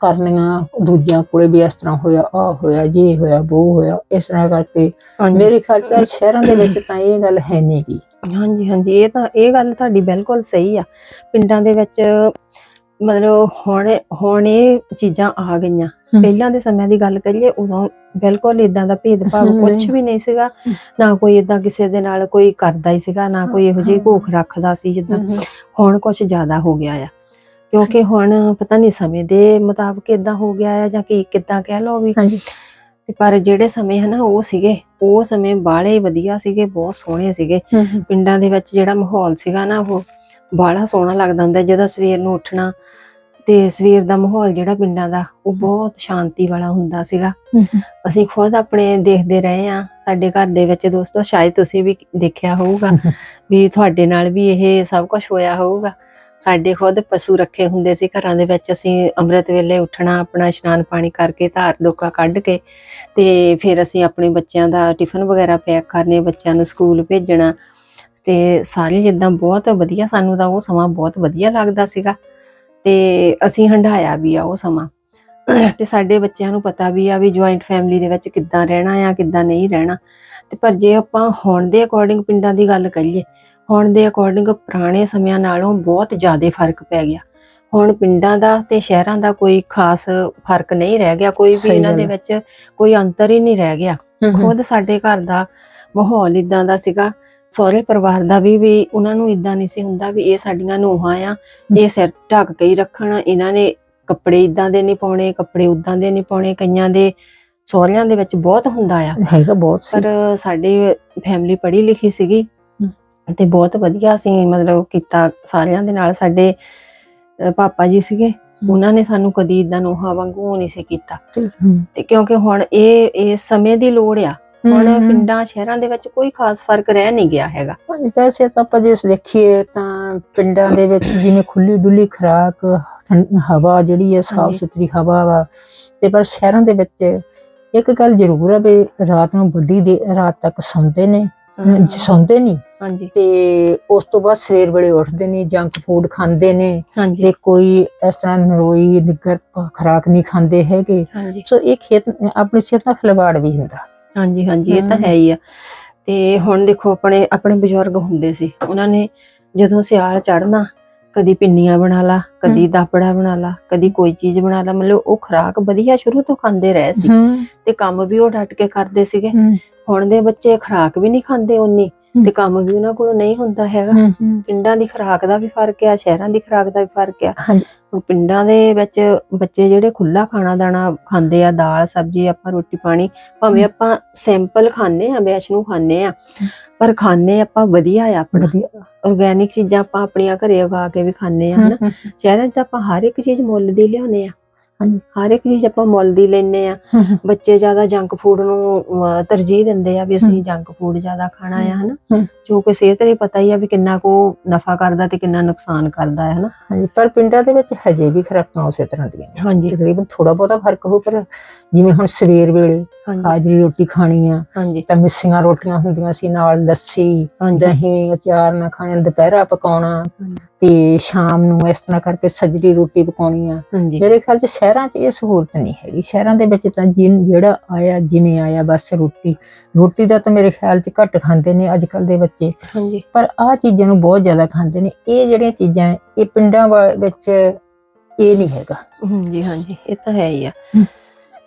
ਕਰਨੀਆਂ ਦੂਜਿਆਂ ਕੋਲੇ ਵੀ ਇਸ ਤਰ੍ਹਾਂ ਹੋਇਆ ਆ ਹੋਇਆ ਜੇ ਹੋਇਆ ਉਹ ਹੋਇਆ ਇਸ ਤਰ੍ਹਾਂ ਕਰਕੇ ਹਾਂਜੀ। ਮੇਰੇ ਖਿਆਲ ਚ ਸ਼ਹਿਰਾਂ ਦੇ ਵਿੱਚ ਤਾਂ ਇਹ ਗੱਲ ਹੈ ਨਹੀਂ ਗੀ। ਹਾਂਜੀ ਹਾਂਜੀ ਇਹ ਤਾਂ ਇਹ ਗੱਲ ਤੁਹਾਡੀ ਬਿਲਕੁਲ ਸਹੀ ਆ। ਪਿੰਡਾਂ ਦੇ ਵਿੱਚ ਮਤਲਬ ਹੁਣ ਹੁਣ ਇਹ ਚੀਜ਼ਾਂ ਆ ਗਈਆਂ। ਹਮ। ਪਹਿਲਾਂ ਦੇ ਸਮਿਆਂ ਦੀ ਗੱਲ ਕਰੀਏ ਉਦੋਂ ਬਿਲਕੁਲ ਇਦਾਂ ਦਾ ਭੇਦਭਾਵ ਹਮ, ਕੁਝ ਨਹੀਂ। ਵੀ ਨਹੀਂ ਸੀਗਾ। ਨਾ ਕੋਈ ਇਦਾਂ ਕਿਸੇ ਦੇ ਨਾਲ ਕੋਈ ਕਰਦਾ ਹੀ ਸੀਗਾ ਨਾ ਕੋਈ ਇਹੋ ਜਿਹੀ ਹਾਂ। ਭੁੱਖ ਰੱਖਦਾ ਸੀ ਜਿੱਦਾਂ। ਹੁਣ ਕੁਝ ਜ਼ਿਆਦਾ ਹੋ ਗਿਆ ਆ। ਕਿਉਂਕਿ ਹੁਣ ਪਤਾ ਨਹੀਂ ਸਮੇਂ ਦੇ ਮੁਤਾਬਕ ਇਦਾਂ ਹੋ ਗਿਆ ਆ ਜਾਂ ਕੀ ਕਿੱਦਾਂ ਕਹਿ ਲਓ ਵੀ। ਹਾਂਜੀ। ਤੇ ਪਰ ਜਿਹੜੇ ਸਮੇਂ ਹਨਾ ਉਹ ਸੀਗੇ ਉਹ ਸਮੇਂ ਬਾਲੇ ਵਧੀਆ ਸੀਗੇ ਬਹੁਤ ਸੋਹਣੇ ਸੀਗੇ। ਪਿੰਡਾਂ ਦੇ ਵਿੱਚ ਜਿਹੜਾ ਮਾਹੌਲ ਸੀਗਾ ਨਾ ਉਹ ਬਾਹਲਾ ਸੋਹਣਾ ਲੱਗਦਾ ਹੁੰਦਾ ਜਦੋਂ ਸਵੇਰ ਨੂੰ ਉੱਠਣਾ ਤੇ ਸਵੇਰ ਦਾ ਮਾਹੌਲ ਜਿਹੜਾ ਪਿੰਡਾਂ ਦਾ ਉਹ ਬਹੁਤ ਸ਼ਾਂਤੀ ਵਾਲਾ ਹੁੰਦਾ ਸੀਗਾ। ਅਸੀਂ ਖੁਦ ਆਪਣੇ ਦੇਖਦੇ ਰਹੇ ਆ ਸਾਡੇ ਘਰ ਦੇ ਵਿੱਚ ਦੋਸਤੋ ਸ਼ਾਇਦ ਤੁਸੀਂ ਵੀ ਦੇਖਿਆ ਹੋਊਗਾ ਵੀ ਤੁਹਾਡੇ ਨਾਲ ਵੀ ਇਹ ਸਭ ਕੁਝ ਹੋਇਆ ਹੋਊਗਾ। ਸਾਡੇ ਖੁਦ ਪਸ਼ੂ ਰੱਖੇ ਹੁੰਦੇ ਸੀ, ਘਰਾਂ ਦੇ ਵਿੱਚ ਅਸੀਂ ਅੰਮ੍ਰਿਤ ਵੇਲੇ ਉੱਠਣਾ, ਆਪਣਾ ਇਸ਼ਨਾਨ ਪਾਣੀ ਕਰਕੇ ਧਾਰ ਡੋਕਾ ਕੱਢ ਕੇ ਤੇ ਫਿਰ ਅਸੀਂ ਆਪਣੇ ਬੱਚਿਆਂ ਦਾ ਟਿਫਨ ਵਗੈਰਾ ਪੈਕ ਕਰਨੇ, ਬੱਚਿਆਂ ਨੂੰ ਸਕੂਲ ਭੇਜਣਾ ਤੇ ਸਾਰੇ ਜਿੱਦਾਂ ਬਹੁਤ ਵਧੀਆ ਸਾਨੂੰ ਤਾਂ ਉਹ ਸਮਾਂ ਬਹੁਤ ਵਧੀਆ ਲੱਗਦਾ ਸੀਗਾ ਤੇ ਅਸੀਂ ਹੰਡਾਇਆ ਵੀ ਆ ਉਹ ਸਮਾਂ। ਤੇ ਸਾਡੇ ਬੱਚਿਆਂ ਨੂੰ ਪਤਾ ਵੀ ਆ ਵੀ ਜੁਆਇੰਟ ਫੈਮਿਲੀ ਦੇ ਵਿੱਚ ਕਿੱਦਾਂ ਰਹਿਣਾ ਆ, ਕਿੱਦਾਂ ਨਹੀਂ ਰਹਿਣਾ। ਤੇ ਪਰ ਜੇ ਆਪਾਂ ਹੁਣ ਦੇ ਅਕੋਰਡਿੰਗ ਪਿੰਡਾਂ ਦੀ ਗੱਲ ਕਰੀਏ ਹੁਣ ਦੇ ਅਕੋਰਡਿੰਗ ਪੁਰਾਣੇ ਸਮਿਆਂ ਨਾਲੋਂ ਬਹੁਤ ਜ਼ਿਆਦਾ ਫ਼ਰਕ ਪੈ ਗਿਆ। ਹੁਣ ਪਿੰਡਾਂ ਦਾ ਤੇ ਸ਼ਹਿਰਾਂ ਦਾ ਕੋਈ ਖਾਸ ਫ਼ਰਕ ਨਹੀਂ ਰਹਿ ਗਿਆ ਕੋਈ ਵੀ ਇਹਨਾਂ ਦੇ। ਵਿੱਚ ਕੋਈ ਅੰਤਰ ਹੀ ਨਹੀਂ ਰਹਿ ਗਿਆ। ਖੁਦ ਸਾਡੇ ਘਰ ਦਾ ਮਾਹੌਲ ਇਦਾਂ ਦਾ ਸੀਗਾ ਸਹੁਰੇ ਪਰਿਵਾਰ ਦਾ ਵੀ ਵੀ ਉਹਨਾਂ ਨੂੰ ਇਦਾਂ ਨਹੀਂ ਸੀ ਹੁੰਦਾ ਵੀ ਇਹ ਸਾਡੀਆਂ ਨੂੰਹਾਂ ਆ ਇਹ ਸਿਰ ਢੱਕ ਕੇ ਹੀ ਰੱਖਣ ਇਹਨਾਂ ਨੇ ਕੱਪੜੇ ਇਦਾਂ ਦੇ ਨਹੀਂ ਪਾਉਣੇ ਕੱਪੜੇ ਉਦਾਂ ਦੇ ਨਹੀਂ ਪਾਉਣੇ ਕਈਆਂ ਦੇ ਸਹੁਰਿਆਂ ਦੇ ਵਿੱਚ ਬਹੁਤ ਹੁੰਦਾ ਆ। ਹੈਗਾ ਬਹੁਤ ਸੀ। ਪਰ ਸਾਡੀ ਫੈਮਿਲੀ ਪੜ੍ਹੀ ਲਿਖੀ ਸੀਗੀ ਤੇ ਬਹੁਤ ਵਧੀਆ ਅਸੀਂ ਮਤਲਬ ਕੀਤਾ ਸਾਰਿਆਂ ਦੇ ਨਾਲ। ਸਾਡੇ ਪਾਪਾ ਜੀ ਸੀਗੇ ਉਹਨਾਂ ਨੇ ਸਾਨੂੰ ਕਦੀ ਇਦਾਂ ਨੋਹਾ ਵਾਂਗੂ ਨਹੀਂ ਸੀ ਕੀਤਾ। ਤੇ ਕਿਉਂਕਿ ਹੁਣ ਇਹ ਇਹ ਸਮੇਂ ਦੀ ਲੋੜ ਆ। ਹੁਣ ਪਿੰਡਾਂ ਸ਼ਹਿਰਾਂ ਦੇ ਵਿੱਚ ਕੋਈ ਖਾਸ ਫ਼ਰਕ ਰਹਿ ਨਹੀਂ ਗਿਆ ਹੈਗਾ। ਵੈਸੇ ਤਾਂ ਆਪਾਂ ਜੇ ਦੇਖੀਏ ਤਾਂ ਪਿੰਡਾਂ ਦੇ ਵਿੱਚ ਜਿਵੇਂ ਖੁੱਲੀ ਡੁੱਲੀ ਖੁਰਾਕ ਹਵਾ ਜਿਹੜੀ ਹੈ ਸਾਫ਼। ਸੁਥਰੀ ਹਵਾ ਵਾ ਤੇ ਪਰ ਸ਼ਹਿਰਾਂ ਦੇ ਵਿੱਚ ਇੱਕ ਗੱਲ ਜ਼ਰੂਰ ਹੈ ਵੀ ਰਾਤ ਨੂੰ ਵੱਡੀ ਦੇ ਰਾਤ ਤੱਕ ਸੌਂਦੇ ਨੇ ਹਾਂ, ਸੌਂਦੇ ਨਹੀਂ ਹਾਂਜੀ। ਤੇ ਉਸ ਤੋਂ ਬਾਅਦ ਸਵੇਰ ਵੇਲੇ ਉੱਠਦੇ ਨੇ ਜੰਕ ਫੂਡ ਖਾਂਦੇ ਨੇ। ਹਾਂਜੀ। ਤੇ ਕੋਈ ਇਸ ਤਰ੍ਹਾਂ ਨਰੋਈ ਨਿੱਗਰ ਖੁਰਾਕ ਨਹੀਂ ਖਾਂਦੇ ਹੈਗੇ। ਹਾਂਜੀ। ਸੋ ਇਹ ਖੇਤ ਆਪਣੀ ਸਿਹਤ ਨਾਲ ਖਿਲਵਾੜ ਵੀ ਹੁੰਦਾ। ਹਾਂਜੀ ਹਾਂਜੀ ਇਹ ਤਾਂ। ਹੈ। ਹੀ ਆ। ਤੇ ਹੁਣ ਦੇਖੋ ਆਪਣੇ ਆਪਣੇ ਬਜ਼ੁਰਗ ਹੁੰਦੇ ਸੀ। ਉਹਨਾਂ ਨੇ ਜਦੋਂ ਸਿਆਲ ਚੜਨਾ ਕਦੀ ਪਿੰਨੀਆਂ ਬਣਾ ਲਾ ਕਦੀ ਦਾਪੜਾ ਬਣਾ ਲਾ ਕਦੀ ਕੋਈ ਚੀਜ਼ ਬਣਾ ਲਾ। ਮਤਲਬ ਉਹ ਖੁਰਾਕ ਵਧੀਆ ਸ਼ੁਰੂ ਤੋਂ ਖਾਂਦੇ ਰਹੇ ਸੀ ਤੇ ਕੰਮ ਵੀ ਉਹ ਡਟ ਕੇ ਕਰਦੇ ਸੀਗੇ। ਹੁਣ ਦੇ ਬੱਚੇ ਖੁਰਾਕ ਵੀ ਨਹੀਂ ਖਾਂਦੇ ਉਨੀ। ਤੇ ਕੰਮ ਵੀ ਉਹਨਾਂ ਕੋਲ ਨਹੀਂ ਹੁੰਦਾ ਹੈਗਾ। ਪਿੰਡਾਂ ਦੀ ਖੁਰਾਕ ਦਾ ਵੀ ਫ਼ਰਕ ਆ ਸ਼ਹਿਰਾਂ ਦੀ ਖੁਰਾਕ ਦਾ ਵੀ ਫ਼ਰਕ ਆ। ਪਿੰਡਾਂ ਦੇ ਵਿੱਚ ਬੱਚੇ ਜਿਹੜੇ ਖੁੱਲਾ ਖਾਣਾ ਦਾਣਾ ਖਾਂਦੇ ਆ ਦਾਲ ਸਬਜ਼ੀ ਆਪਾਂ ਰੋਟੀ ਪਾਣੀ ਭਾਵੇਂ। ਆਪਾਂ ਸਿੰਪਲ ਖਾਂਦੇ ਆ ਵੈਸ਼ਨੂੰ ਖਾਂਦੇ ਆ ਪਰ ਖਾਂਦੇ ਆਪਾਂ ਵਧੀਆ ਆ ਆਪਣਾ। ਆਰਗੈਨਿਕ ਚੀਜ਼ਾਂ ਆਪਾਂ ਆਪਣੀਆਂ ਘਰੇ ਉਗਾ ਕੇ ਵੀ ਖਾਂਦੇ ਆ ਹਨਾ। ਸ਼ਹਿਰਾਂ 'ਚ ਤਾਂ ਆਪਾਂ ਹਰ ਇੱਕ ਚੀਜ਼ ਮੁੱਲ ਦੀ ਲਿਆਉਂਦੇ ਆ। ਹਾਂਜੀ। ਹਰ ਇੱਕ ਚੀਜ਼ ਆਪਾਂ ਮੁੱਲ ਦੀ ਲੈਨੇ ਆ ਬੱਚੇ ਜ਼ਿਆਦਾ ਜੰਕ ਫੂਡ ਨੂੰ ਅਹ, ਤਰਜੀਹ ਦਿੰਦੇ ਆ ਵੀ ਅਸੀਂ। ਜੰਕ ਫੂਡ ਜ਼ਿਆਦਾ ਖਾਣਾ ਆ ਹਨਾ ਹਮ। ਜੋ ਕਿ ਸਿਹਤ ਲਈ ਪਤਾ ਹੀ ਆ ਵੀ ਕਿੰਨਾ ਕੋ ਨਫਾ ਕਰਦਾ ਤੇ ਕਿੰਨਾ ਨੁਕਸਾਨ ਕਰਦਾ ਹੈ ਹਨਾ ਹਾਂਜੀ ਪਰ ਪਿੰਡਾਂ ਦੇ ਵਿੱਚ ਹਜੇ ਵੀ ਖੁਰਾਕਾਂ ਉਸੇ ਤਰ੍ਹਾਂ ਦੀਆਂ ਨੇ ਹਾਂਜੀ ਤਕਰੀਬਨ ਥੋੜਾ ਬਹੁਤਾ ਫ਼ਰਕ ਹੋ ਪਰ ਜਿਵੇਂ ਹੁਣ ਸਵੇਰ ਵੇਲੇ ਹਾਜ਼ਰੀ ਰੋਟੀ ਖਾਣੀ ਆ। ਹਾਂਜੀ। ਤਾਂ ਮਿੱਸੀਆਂ ਰੋਟੀਆਂ ਹੁੰਦੀਆਂ ਸੀ ਨਾਲ ਲੱਸੀ ਦਹੀਂ ਅਚਾਰ ਨਾ ਖਾਣੇ ਦੁਪਹਿਰਾ ਪਕਾਉਣਾ। ਤੇ ਸ਼ਾਮ ਨੂੰ ਇਸ ਤਰ੍ਹਾਂ ਕਰਕੇ ਸਜਰੀ ਰੋਟੀ ਪਕਾਉਣੀ ਆ। ਮੇਰੇ ਖਿਆਲ ਚ ਸ਼ਹਿਰਾਂ 'ਚ ਇਹ ਸਹੂਲਤ ਨਹੀਂ ਹੈਗੀ। ਸ਼ਹਿਰਾਂ ਦੇ ਵਿੱਚ ਤਾਂ ਜਿਹੜਾ ਆਇਆ ਜਿਵੇਂ ਆਇਆ ਬਸ ਰੋਟੀ। ਰੋਟੀ ਦਾ ਤਾਂ ਮੇਰੇ ਖਿਆਲ 'ਚ ਘੱਟ ਖਾਂਦੇ ਨੇ ਅੱਜ ਕੱਲ ਦੇ ਬੱਚੇ। ਹਾਂਜੀ। ਪਰ ਆਹ ਚੀਜ਼ਾਂ ਨੂੰ ਬਹੁਤ ਜ਼ਿਆਦਾ ਖਾਂਦੇ ਨੇ। ਇਹ ਜਿਹੜੀਆਂ ਚੀਜ਼ਾਂ ਇਹ ਪਿੰਡਾਂ ਵਿੱਚ ਇਹ ਨਹੀਂ ਹੈਗਾ। ਹਾਂਜੀ ਹਾਂਜੀ। ਇਹ ਤਾਂ ਹੈ ਹੀ ਆ।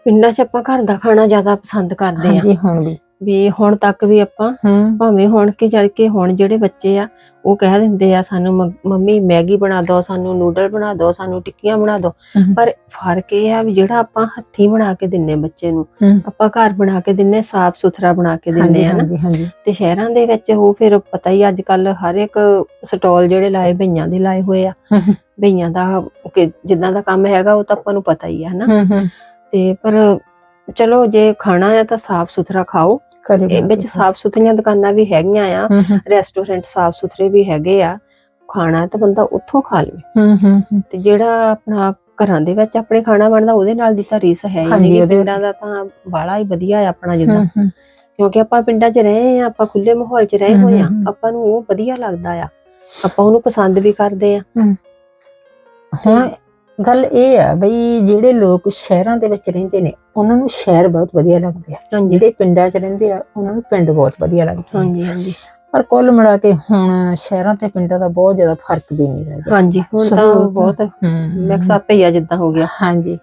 ਪਿੰਡਾਂ 'ਚ ਆਪਾਂ ਘਰ ਦਾ ਖਾਣਾ ਜ਼ਿਆਦਾ ਪਸੰਦ ਕਰਦੇ ਆ। ਹਾਂਜੀ ਹੁਣ ਵੀ। ਵੀ ਹੁਣ ਤੱਕ ਵੀ ਆਪਾਂ ਹੂੰ। ਭਾਵੇਂ ਹੁਣ ਕਿ ਜੜ ਕੇ ਹੁਣ ਜਿਹੜੇ ਬੱਚੇ ਆ ਉਹ ਕਹਿ ਦਿੰਦੇ ਆ ਸਾਨੂੰ ਮ- ਮੰਮੀ ਮੈਗੀ ਬਣਾ ਦਿਓ ਸਾਨੂੰ ਨੂਡਲ ਬਣਾ ਦਿਓ ਸਾਨੂੰ ਟਿੱਕੀਆਂ ਬਣਾ ਦਿਓ ਹਮ। ਪਰ ਫ਼ਰਕ ਇਹ ਆ ਵੀ ਜਿਹੜਾ ਆਪਾਂ ਹੱਥੀਂ ਬਣਾ ਕੇ ਦਿੰਨੇ ਬੱਚੇ ਨੂੰ। ਆਪਾਂ ਘਰ ਬਣਾ ਕੇ ਦਿੰਨੇ ਸਾਫ਼ ਸੁਥਰਾ ਬਣਾ ਕੇ ਹਾਂਜੀ ਦਿੰਨੇ ਆ ਨਾ। ਹਾਂਜੀ ਹਾਂਜੀ। ਤੇ ਸ਼ਹਿਰਾਂ ਦੇ ਵਿੱਚ ਉਹ ਫਿਰ ਪਤਾ ਹੀ ਅੱਜ ਕੱਲ ਹਰ ਇੱਕ ਸਟਾਲ ਜਿਹੜੇ ਲਾਏ ਬਈਆਂ ਦੇ ਲਾਏ ਹੋਏ ਆ। ਬਈਆਂ ਦਾ ਕਿ ਜਿੱਦਾਂ ਦਾ ਕੰਮ ਹੈਗਾ ਉਹ ਤਾਂ ਆਪਾਂ ਨੂੰ ਪਤਾ ਹੀ ਆ ਹੂੰ ਹੂੰ। ਤੇ ਪਰ ਚਲੋ ਜੇ ਖਾਣਾ ਆ ਤਾਂ ਸਾਫ਼ ਸੁਥਰਾ ਖਾਓ। ਇਹ ਵਿੱਚ ਸਾਫ਼ ਸੁਥਰੀਆਂ ਦੁਕਾਨਾਂ ਵੀ ਹੈਗੀਆਂ ਆ ਰੈਸਟੋਰੈਂਟ ਸਾਫ਼ ਸੁਥਰੇ ਵੀ ਹੈਗੇ ਆ ਖਾਣਾ ਤਾਂ ਬੰਦਾ ਉੱਥੋਂ ਖਾ ਲਵੇ। ਹੂੰ ਹੂੰ ਹੂੰ। ਤੇ ਜਿਹੜਾ ਆਪਣਾ ਘਰਾਂ ਦੇ ਵਿੱਚ ਆਪਣੇ ਖਾਣਾ ਬਣਦਾ ਉਹਦੇ ਨਾਲ ਦੀ ਤਾਂ ਰੀਸ ਹੈ ਨਹੀਂ। ਪਿੰਡਾਂ ਦਾ ਤਾਂ ਬਾਲਾ ਹੀ ਵਧੀਆ ਆ ਆਪਣਾ ਜਿੱਦਾਂ। ਕਿਉਂਕਿ ਆਪਾਂ ਪਿੰਡਾਂ 'ਚ ਰਹੇ ਆ ਆਪਾਂ ਖੁੱਲੇ ਮਾਹੌਲ 'ਚ ਰਹੇ ਹੋਏ ਆ। ਆਪਾਂ ਨੂੰ ਉਹ ਵਧੀਆ ਲੱਗਦਾ ਆ। ਆਪਾਂ ਉਹਨੂੰ ਪਸੰਦ ਵੀ ਕਰਦੇ ਆ। ਹੁਣ ਗੱਲ ਇਹ ਆ ਬਈ ਜਿਹੜੇ ਲੋਕ ਸ਼ਹਿਰਾਂ ਦੇ ਵਿੱਚ ਰਹਿੰਦੇ ਨੇ ਉਹਨਾਂ ਨੂੰ ਸ਼ਹਿਰ ਬਹੁਤ ਵਧੀਆ ਲੱਗਦੇ ਆ। ਹਾਂਜੀ। ਜਿਹੜੇ ਪਿੰਡਾਂ 'ਚ ਰਹਿੰਦੇ ਆ ਉਹਨਾਂ ਨੂੰ ਪਿੰਡ ਬਹੁਤ ਵਧੀਆ ਲੱਗਦੇ ਆ। ਹਾਂਜੀ ਹਾਂਜੀ। ਪਰ ਕੁੱਲ ਮਿਲਾ ਕੇ ਹੁਣ ਸ਼ਹਿਰਾਂ ਤੇ ਪਿੰਡਾਂ ਦਾ ਬਹੁਤ ਜ਼ਿਆਦਾ ਫ਼ਰਕ ਵੀ ਨਹੀਂ ਰਹਿ ਗਿਆ। ਹਾਂਜੀ ਹੁਣ ਤਾਂ ਸਹੂਲਤ- ਬਹੁਤ ਮਿਕਸ ਅਪ ਹੀ ਆ ਜਿੱਦਾਂ ਹੋ ਗਿਆ। ਹਾਂਜੀ।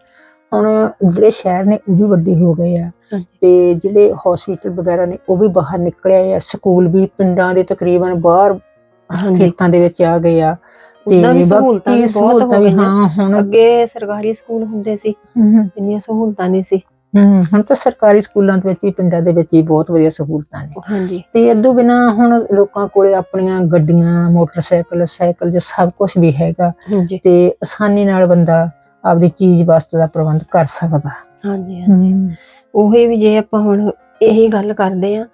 ਹੁਣ ਜਿਹੜੇ ਸ਼ਹਿਰ ਨੇ ਉਹ ਵੀ ਵੱਡੇ ਹੋ ਗਏ ਆ ਹਾਂਜੀ। ਤੇ ਜਿਹੜੇ ਹਸਪੀਟਲ ਵਗੈਰਾ ਨੇ ਉਹ ਵੀ ਬਾਹਰ ਨਿਕਲੇ ਆ। ਸਕੂਲ ਵੀ ਪਿੰਡਾਂ ਦੇ ਤਕਰੀਬਨ ਬਾਹਰ ਹਾਂਜੀ। ਖੇਤਾਂ ਦੇ ਵਿੱਚ ਆ ਗਏ ਆ। ਉਦਾਂ ਵੀ ਸਹੂਲਤਾਂ ਵੀ ਬਹੁਤ ਹੋ ਗਈਆਂ ਹਾਂ ਹੁਣ ਅੱਗੇ ਸਰਕਾਰੀ ਸਕੂਲ ਹੁੰਦੇ ਸੀ ਹੂੰ, ਇੰਨੀਆਂ ਸਹੂਲਤਾਂ ਨਹੀਂ ਸੀ। ਹੂੰ, ਹੁਣ ਤਾਂ ਸਰਕਾਰੀ ਸਕੂਲਾਂ ਦੇ ਵਿੱਚ ਵੀ ਪਿੰਡਾਂ ਦੇ ਵਿੱਚ ਵੀ ਬਹੁਤ ਵਧੀਆ ਸਹੂਲਤਾਂ ਨੇ। ਹਾਂਜੀ। ਤੇ ਇਦੋਂ ਬਿਨਾ ਹੁਣ ਲੋਕਾਂ ਕੋਲੇ ਆਪਣੀਆਂ ਗੱਡੀਆਂ ਮੋਟਰਸਾਈਕਲ ਸਾਈਕਲ ਜੇ ਸਭ ਕੁਝ ਵੀ ਹੈਗਾ ਤੇ ਆਸਾਨੀ ਨਾਲ ਬੰਦਾ ਆਪਦੀ ਚੀਜ਼ ਵਸਤ ਦਾ ਪ੍ਰਬੰਧ ਕਰ ਸਕਦਾ। ਹਾਂਜੀ ਹਾਂਜੀ। ਉਹੀ ਵੀ ਜੇ ਆਪਾਂ ਹੁਣ ਇਹੀ ਗੱਲ ਕਰਦੇ ਆ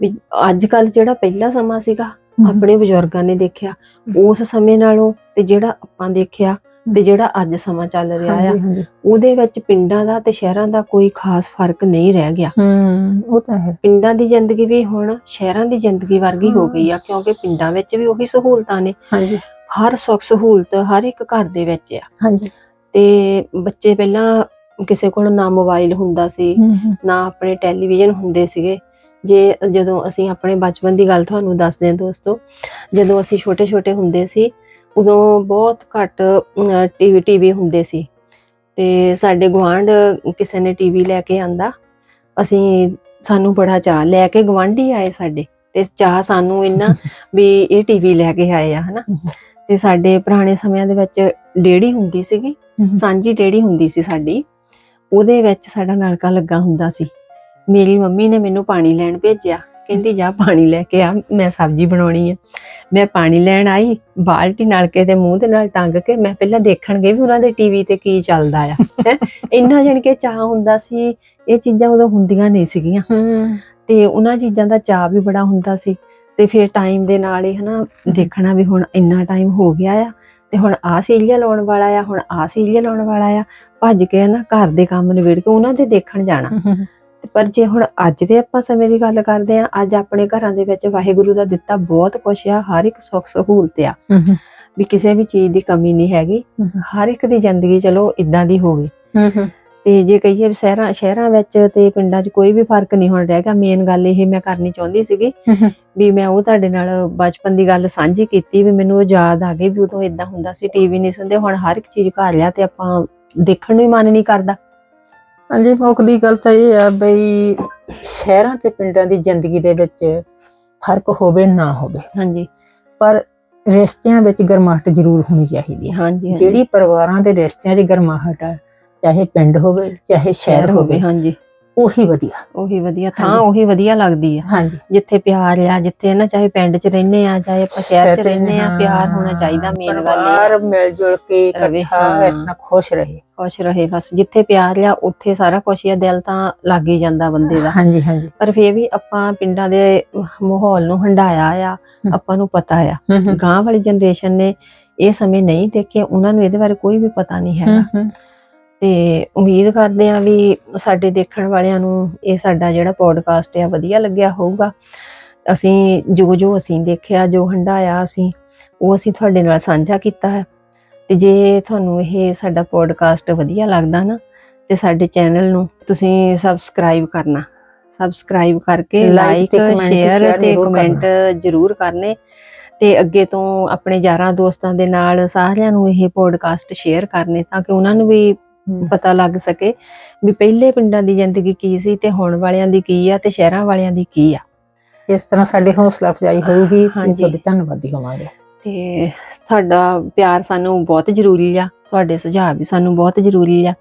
ਵੀ ਅੱਜ ਕੱਲ ਜਿਹੜਾ ਪਹਿਲਾ ਸਮਾਂ ਸੀਗਾ ਆਪਣੇ ਬਜ਼ੁਰਗਾਂ ਨੇ ਦੇਖਿਆ ਉਸ ਸਮੇਂ ਨਾਲੋਂ ਤੇ ਜਿਹੜਾ ਆਪਾਂ ਦੇਖਿਆ ਤੇ ਜਿਹੜਾ ਅੱਜ ਸਮਾਂ ਚੱਲ ਰਿਹਾ ਆ ਉਹਦੇ ਵਿੱਚ ਪਿੰਡਾਂ ਦਾ ਤੇ ਸ਼ਹਿਰਾਂ ਦਾ ਕੋਈ ਖਾਸ ਫ਼ਰਕ ਨਹੀਂ ਰਹਿ ਗਿਆ। ਹੂੰ ਉਹ ਤਾਂ ਹੈ। ਪਿੰਡਾਂ ਦੀ ਜ਼ਿੰਦਗੀ ਵੀ ਹੁਣ ਸ਼ਹਿਰਾਂ ਦੀ ਜ਼ਿੰਦਗੀ ਵਰਗੀ ਹੋ ਗਈ ਆ ਕਿਉਂਕਿ ਪਿੰਡਾਂ ਵਿੱਚ ਵੀ ਉਹੀ ਸਹੂਲਤਾਂ ਨੇ। ਹਾਂਜੀ। ਹਰ ਸੁੱਖ ਸਹੂਲਤ ਹਰ ਇੱਕ ਘਰ ਦੇ ਵਿੱਚ ਆ। ਹਾਂਜੀ। ਤੇ ਬੱਚੇ ਪਹਿਲਾਂ ਕਿਸੇ ਕੋਲ ਨਾ ਮੋਬਾਈਲ ਹੁੰਦਾ ਸੀ ਨਾ ਆਪਣੇ ਟੈਲੀਵਿਜ਼ਨ ਹੁੰਦੇ ਸੀਗੇ। ਜੇ ਜਦੋਂ ਅਸੀਂ ਆਪਣੇ ਬਚਪਨ ਦੀ ਗੱਲ ਤੁਹਾਨੂੰ ਦੱਸਦੇ ਹਾਂ ਦੋਸਤੋ ਜਦੋਂ ਅਸੀਂ ਛੋਟੇ-ਛੋਟੇ ਹੁੰਦੇ ਸੀ ਉਦੋਂ ਬਹੁਤ ਘੱਟ ਟੀਵੀ ਟੀਵੀ ਹੁੰਦੇ ਸੀ। ਤੇ ਸਾਡੇ ਗਵਾਂਢ ਕਿਸੇ ਨੇ ਟੀਵੀ ਲੈ ਕੇ ਆਂਦਾ ਅਸੀਂ ਸਾਨੂੰ ਬੜਾ ਚਾਅ ਲੈ ਕੇ ਗਵਾਂਢੀ ਆਏ ਸਾਡੇ ਤੇ ਚਾਹ ਸਾਨੂੰ ਇੰਨਾ ਵੀ ਇਹ ਟੀਵੀ ਲੈ ਕੇ ਆਏ ਆ ਹਨਾ। ਤੇ ਸਾਡੇ ਪੁਰਾਣੇ ਸਮਿਆਂ ਦੇ ਵਿੱਚ ਡੇੜੀ ਹੁੰਦੀ ਸੀਗੀ ਸਾਂਝੀ ਡੇੜੀ ਹੁੰਦੀ ਸੀ ਸਾਡੀ ਉਹਦੇ ਵਿੱਚ ਸਾਡਾ ਨਲਕਾ ਲੱਗਾ ਹੁੰਦਾ ਸੀ। ਮੇਰੀ ਮੰਮੀ ਨੇ ਮੈਨੂੰ ਪਾਣੀ ਲੈਣ ਭੇਜਿਆ। ਕਹਿੰਦੀ ਜਾ ਪਾਣੀ ਲੈ ਕੇ ਆ ਮੈਂ ਸਬਜ਼ੀ ਬਣਾਉਣੀ ਆ। ਮੈਂ ਪਾਣੀ ਲੈਣ ਆਈ ਬਾਲਟੀ ਨਾਲ ਕੇ ਤੇ ਮੂੰਹ ਦੇ ਨਾਲ ਟੰਗ ਕੇ ਮੈਂ ਪਹਿਲਾਂ ਦੇਖਣ ਗਈ ਵੀ ਉਹਨਾਂ ਦੇ ਟੀਵੀ ਤੇ ਕੀ ਚੱਲਦਾ ਆ। ਇੰਨਾ ਜਾਣੀ ਕਿ ਚਾਹ ਹੁੰਦਾ ਸੀ ਇਹ ਚੀਜ਼ਾਂ ਉਦੋਂ ਹੁੰਦੀਆਂ ਨਹੀਂ ਸੀਗੀਆਂ। ਤੇ ਉਹਨਾਂ ਚੀਜ਼ਾਂ ਦਾ ਚਾਹ ਵੀ ਬੜਾ ਹੁੰਦਾ ਸੀ। ਤੇ ਫਿਰ ਟਾਈਮ ਦੇ ਨਾਲ ਹੀ ਹਨਾ ਦੇਖਣਾ ਵੀ ਹੁਣ ਇੰਨਾ ਟਾਈਮ ਹੋ ਗਿਆ ਆ ਤੇ ਹੁਣ ਆ ਸੀਰੀਅਲ ਆਉਣ ਵਾਲਾ ਆ ਹੁਣ ਆ ਸੀਰੀਅਲ ਆਉਣ ਵਾਲਾ ਆ ਭੱਜ ਕੇ ਹਨਾ ਘਰ ਦੇ ਕੰਮ ਨਿਬੇੜ ਕੇ ਉਹਨਾਂ ਦੇ ਦੇਖਣ ਜਾਣਾ। ਪਰ ਜੇ ਹੁਣ ਅੱਜ ਦੇ ਆਪਾਂ ਸਮੇਂ ਦੀ ਗੱਲ ਕਰਦੇ ਆ ਅੱਜ ਆਪਣੇ ਘਰਾਂ ਦੇ ਵਿੱਚ ਵਾਹਿਗੁਰੂ ਦਾ ਦਿੱਤਾ ਬਹੁਤ ਕੁਛ ਆ ਹਰ ਇੱਕ ਸੁੱਖ ਸਹੂਲਤ ਆ। ਵੀ ਕਿਸੇ ਵੀ ਚੀਜ਼ ਦੀ ਕਮੀ ਨਹੀਂ ਹੈਗੀ ਹਰ ਇੱਕ ਦੀ ਜ਼ਿੰਦਗੀ ਚਲੋ ਇਦਾਂ ਦੀ ਹੋਵੇ। ਤੇ ਜੇ ਕਹੀਏ ਸ਼ਹਿਰਾਂ ਸ਼ਹਿਰਾਂ ਵਿੱਚ ਤੇ ਪਿੰਡਾਂ 'ਚ ਕੋਈ ਵੀ ਫ਼ਰਕ ਨਹੀਂ ਹੁਣ ਰਹਿ ਗਿਆ ਮੇਨ ਗੱਲ ਇਹ ਮੈਂ ਕਰਨੀ ਚਾਹੁੰਦੀ ਸੀਗੀ ਵੀ ਮੈਂ ਉਹ ਤੁਹਾਡੇ ਨਾਲ ਬਚਪਨ ਦੀ ਗੱਲ ਸਾਂਝੀ ਕੀਤੀ ਵੀ ਮੈਨੂੰ ਉਹ ਯਾਦ ਆ ਗਈ ਵੀ ਉਦੋਂ ਇਦਾਂ ਹੁੰਦਾ ਸੀ ਟੀਵੀ ਨਹੀਂ ਸੁਣਦੇ ਹੁਣ ਹਰ ਇੱਕ ਚੀਜ਼ ਘਰ ਲਿਆ ਤੇ ਆਪਾਂ ਦੇਖਣ ਨੂੰ ਹੀ ਮਨ ਨਹੀਂ ਕਰਦਾ। ਹਾਂਜੀ ਮੁੱਖ ਦੀ ਗੱਲ ਤਾਂ ਇਹ ਆ ਬਈ ਸ਼ਹਿਰਾਂ ਤੇ ਪਿੰਡਾਂ ਦੀ ਜ਼ਿੰਦਗੀ ਦੇ ਵਿੱਚ ਫ਼ਰਕ ਹੋਵੇ ਨਾ ਹੋਵੇ। ਹਾਂਜੀ। ਪਰ ਰਿਸ਼ਤਿਆਂ ਵਿੱਚ ਗਰਮਾਹਟ ਜ਼ਰੂਰ ਹੋਣੀ ਚਾਹੀਦੀ ਹੈ ਹਾਂਜੀ ਹਾਂਜੀ। ਜਿਹੜੀ ਪਰਿਵਾਰਾਂ ਦੇ ਰਿਸ਼ਤਿਆਂ 'ਚ ਗਰਮਾਹਟ ਆ ਚਾਹੇ ਪਿੰਡ ਹੋਵੇ ਚਾਹੇ ਸ਼ਹਿਰ ਹੋਵੇ ਹਾਂਜੀ। ਉਹੀ ਵਧੀਆ। ਉਹੀ ਵਧੀਆ ਥਾਂ। ਉਹੀ ਵਧੀਆ ਲੱਗਦੀ ਆ। ਹਾਂਜੀ। ਜਿੱਥੇ ਪਿਆਰ ਆ ਜਿੱਥੇ ਨਾ ਚਾਹੇ ਪਿੰਡ 'ਚ ਰਹਿੰਦੇ ਆ ਚਾਹੇ ਆਪਾਂ ਸ਼ਹਿਰ 'ਚ ਰਹਿੰਦੇ ਆ ਪਿਆਰ ਹੋਣਾ ਚਾਹੀਦਾ ਮੇਨ ਗੱਲ ਇਹ ਆ। ਪਰਿਵਾਰ ਮਿਲ ਜੁਲ ਕੇ ਰਵੇ, ਇਕੱਠਾ ਹਾਂ। ਇਸ ਤਰ੍ਹਾਂ ਖੁਸ਼ ਰਹੇ। ਖੁਸ਼ ਰਹੇ ਬਸ ਜਿੱਥੇ ਪਿਆਰ ਆ ਉੱਥੇ ਸਾਰਾ ਕੁਝ ਹੀ ਆ ਦਿਲ ਤਾਂ ਲੱਗ ਹੀ ਜਾਂਦਾ ਬੰਦੇ ਦਾ। ਹਾਂਜੀ ਹਾਂਜੀ। ਪਰ ਫੇਰ ਵੀ ਆਪਾਂ ਪਿੰਡਾਂ ਦੇ ਮਾਹੌਲ ਨੂੰ ਹੰਡਾਇਆ ਆ ਹਮ। ਆਪਾਂ ਨੂੰ ਪਤਾ ਆ। ਹੂੰ ਗਾਂ ਵਾਲੀ ਜਨਰੇਸ਼ਨ ਨੇ ਇਹ ਸਮੇਂ ਨਹੀਂ ਦੇਖੇ ਉਹਨਾਂ ਨੂੰ ਇਹਦੇ ਬਾਰੇ ਕੋਈ ਵੀ ਪਤਾ ਨਹੀਂ ਹੈਗਾ। ਹੂੰ। ਤੇ ਉਮੀਦ ਕਰਦੇ ਆ ਵੀ ਸਾਡੇ ਦੇਖਣ ਵਾਲਿਆਂ ਨੂੰ ਇਹ ਸਾਡਾ ਜਿਹੜਾ ਪੋਡਕਾਸਟ ਆ ਵਧੀਆ ਲੱਗਿਆ ਹੋਊਗਾ। ਅਸੀਂ ਜੋ ਜੋ ਅਸੀਂ ਦੇਖਿਆ ਜੋ ਹੰਡਾਇਆ ਅਸੀਂ ਉਹ ਅਸੀਂ ਤੁਹਾਡੇ ਨਾਲ ਸਾਂਝਾ ਕੀਤਾ ਹੈ। ਤੇ ਜੇ ਤੁਹਾਨੂੰ ਇਹ ਸਾਡਾ ਪੋਡਕਾਸਟ ਵਧੀਆ ਲੱਗਦਾ ਨਾ ਤੇ ਸਾਡੇ ਚੈਨਲ ਨੂੰ ਤੁਸੀਂ ਸਬਸਕ੍ਰਾਈਬ ਕਰਨਾ। ਸਬਸਕ੍ਰਾਈਬ ਕਰਕੇ ਲਾਈਕ ਸ਼ੇਅਰ ਤੇ ਕਮੈਂਟ ਜ਼ਰੂਰ ਕਰਨੇ। ਤੇ ਅੱਗੇ ਤੋਂ ਆਪਣੇ ਯਾਰਾਂ ਦੋਸਤਾਂ ਦੇ ਨਾਲ ਸਾਰਿਆਂ ਨੂੰ ਇਹ ਪੋਡਕਾਸਟ ਸ਼ੇਅਰ ਕਰਨੇ ਤਾਂ ਕਿ ਉਹਨਾਂ ਨੂੰ ਵੀ ਪਤਾ ਲੱਗ ਸਕੇ ਵੀ ਪਹਿਲੇ ਪਿੰਡਾਂ ਦੀ ਜ਼ਿੰਦਗੀ ਕੀ ਸੀ ਤੇ ਹੁਣ ਵਾਲਿਆਂ ਦੀ ਕੀ ਆ ਤੇ ਸ਼ਹਿਰਾਂ ਵਾਲਿਆਂ ਦੀ ਕੀ ਆ ਇਸ ਤਰ੍ਹਾਂ ਸਾਡੇ ਹੌਸਲਾ ਅਫਜ਼ਾਈ ਹੋਊਗੀ ਤੇ ਹਾਂਜੀ। ਤੁਹਾਡੀ ਧੰਨਵਾਦੀ ਹੋਵਾਂਗੇ ਤੇ ਤੁਹਾਡਾ ਪਿਆਰ ਸਾਨੂੰ ਬਹੁਤ ਜ਼ਰੂਰੀ ਆ ਤੁਹਾਡੇ ਸੁਝਾਅ ਵੀ ਸਾਨੂੰ ਬਹੁਤ ਜ਼ਰੂਰੀ ਆ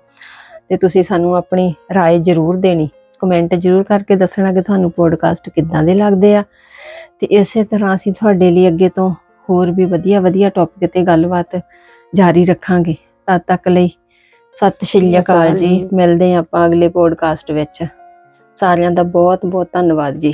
ਤੇ ਤੁਸੀਂ ਸਾਨੂੰ ਆਪਣੀ رائے ਜ਼ਰੂਰ ਦੇਣੀ ਕਮੈਂਟ ਜ਼ਰੂਰ ਕਰਕੇ ਦੱਸਣਾ ਕਿ ਤੁਹਾਨੂੰ ਪੋਡਕਾਸਟ ਕਿੱਦਾਂ ਦੇ ਲੱਗਦੇ ਆ ਤੇ ਇਸੇ ਤਰ੍ਹਾਂ ਅਸੀਂ ਤੁਹਾਡੇ ਲਈ ਅੱਗੇ ਤੋਂ ਹੋਰ ਵੀ ਵਧੀਆ ਵਧੀਆ ਟੌਪਿਕ ਤੇ ਗੱਲਬਾਤ ਜਾਰੀ ਰੱਖਾਂਗੇ ਤਦ ਤੱਕ ਲਈ ਸਤਿ ਸ਼੍ਰੀ ਅਕਾਲ ਜੀ। ਮਿਲਦੇ ਹਾਂ ਆਪਾਂ ਅਗਲੇ ਪੋਡਕਾਸਟ ਵਿੱਚ। ਸਾਰਿਆਂ ਦਾ ਬਹੁਤ ਬਹੁਤ ਧੰਨਵਾਦ ਜੀ।